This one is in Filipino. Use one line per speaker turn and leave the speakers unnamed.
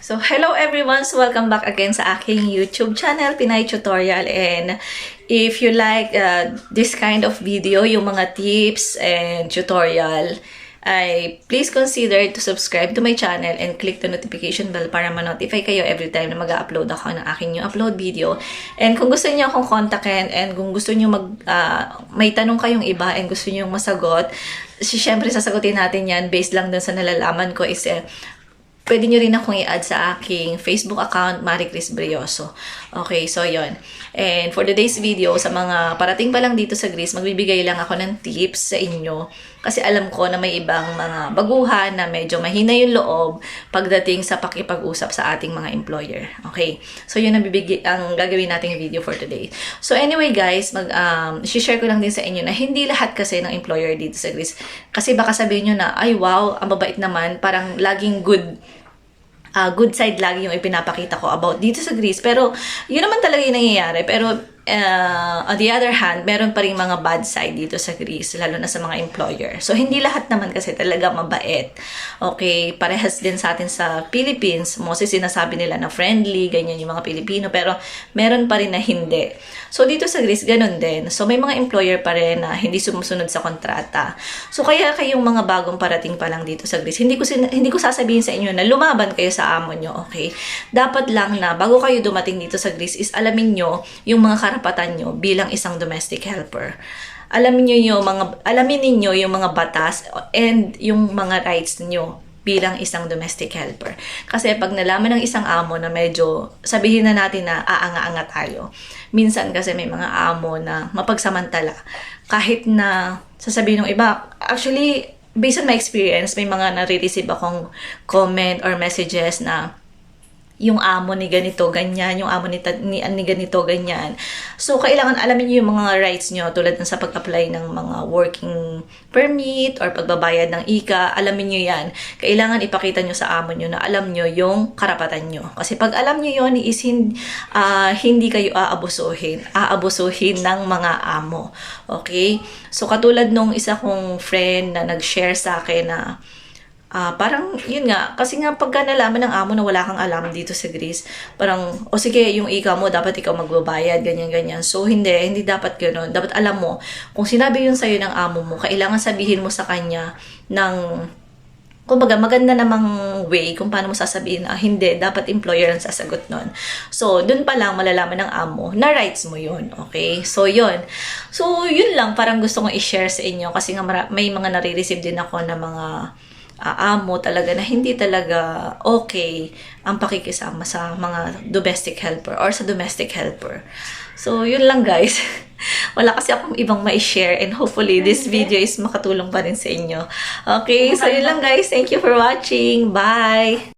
So, hello everyone! So, welcome back again sa aking YouTube channel, Pinay Tutorial. And if you like uh, this kind of video, yung mga tips and tutorial, ay please consider to subscribe to my channel and click the notification bell para ma-notify kayo every time na mag-upload ako ng aking new upload video. And kung gusto niyo akong kontakin and kung gusto niyo mag, ah, may tanong kayong iba and gusto niyo masagot, syempre sasagutin natin yan based lang dun sa nalalaman ko is eh, pwede nyo rin akong i-add sa aking Facebook account, Marie Chris Brioso. Okay, so yon. And for today's video, sa mga parating pa lang dito sa Greece, magbibigay lang ako ng tips sa inyo. Kasi alam ko na may ibang mga baguhan na medyo mahina yung loob pagdating sa pakipag-usap sa ating mga employer. Okay, so yun ang, bibigay, ang gagawin nating video for today. So anyway guys, mag, um, share ko lang din sa inyo na hindi lahat kasi ng employer dito sa Greece. Kasi baka sabihin nyo na, ay wow, ang babait naman, parang laging good uh, good side lagi yung ipinapakita ko about dito sa Greece. Pero, yun naman talaga yung nangyayari. Pero, uh, on the other hand, meron pa rin mga bad side dito sa Greece, lalo na sa mga employer. So, hindi lahat naman kasi talaga mabait. Okay, parehas din sa atin sa Philippines. Mostly sinasabi nila na friendly, ganyan yung mga Pilipino. Pero, meron pa rin na hindi. So, dito sa Greece, ganun din. So, may mga employer pa rin na hindi sumusunod sa kontrata. So, kaya kayong mga bagong parating pa lang dito sa Greece, hindi ko, sin- hindi ko sasabihin sa inyo na lumaban kayo sa amo nyo, okay? Dapat lang na bago kayo dumating dito sa Greece is alamin nyo yung mga karapatan nyo bilang isang domestic helper. Alamin niyo yung mga alamin niyo yung mga batas and yung mga rights niyo bilang isang domestic helper. Kasi pag nalaman ng isang amo na medyo sabihin na natin na aanga-anga tayo. Minsan kasi may mga amo na mapagsamantala kahit na sasabihin ng iba actually based on my experience may mga nare-receive akong comment or messages na yung amo ni ganito, ganyan, yung amo ni, ta- ni, ni ganito, ganyan. So, kailangan alamin niyo yung mga rights nyo tulad ng sa pag-apply ng mga working permit or pagbabayad ng IKA, alamin niyo yan. Kailangan ipakita nyo sa amo nyo na alam nyo yung karapatan nyo. Kasi pag alam nyo yon is hindi, hindi kayo aabusuhin. Aabusuhin ng mga amo. Okay? So, katulad nung isa kong friend na nag-share sa akin na Ah, parang, yun nga, kasi nga pagka nalaman ng amo na wala kang alam dito sa Greece, parang, o sige, yung ikaw mo, dapat ikaw magbabayad, ganyan-ganyan. So, hindi, hindi dapat gano'n. Dapat alam mo, kung sinabi yun sa'yo ng amo mo, kailangan sabihin mo sa kanya ng, kumbaga, maganda namang way kung paano mo sasabihin na hindi, dapat employer ang sasagot nun. So, dun pa lang malalaman ng amo na rights mo yun, okay? So, yun. So, yun lang, parang gusto kong i-share sa inyo kasi nga may mga nare-receive din ako na mga uh, amo talaga na hindi talaga okay ang pakikisama sa mga domestic helper or sa domestic helper. So, yun lang guys. Wala kasi akong ibang ma-share and hopefully this video is makatulong pa rin sa inyo. Okay, so yun lang guys. Thank you for watching. Bye!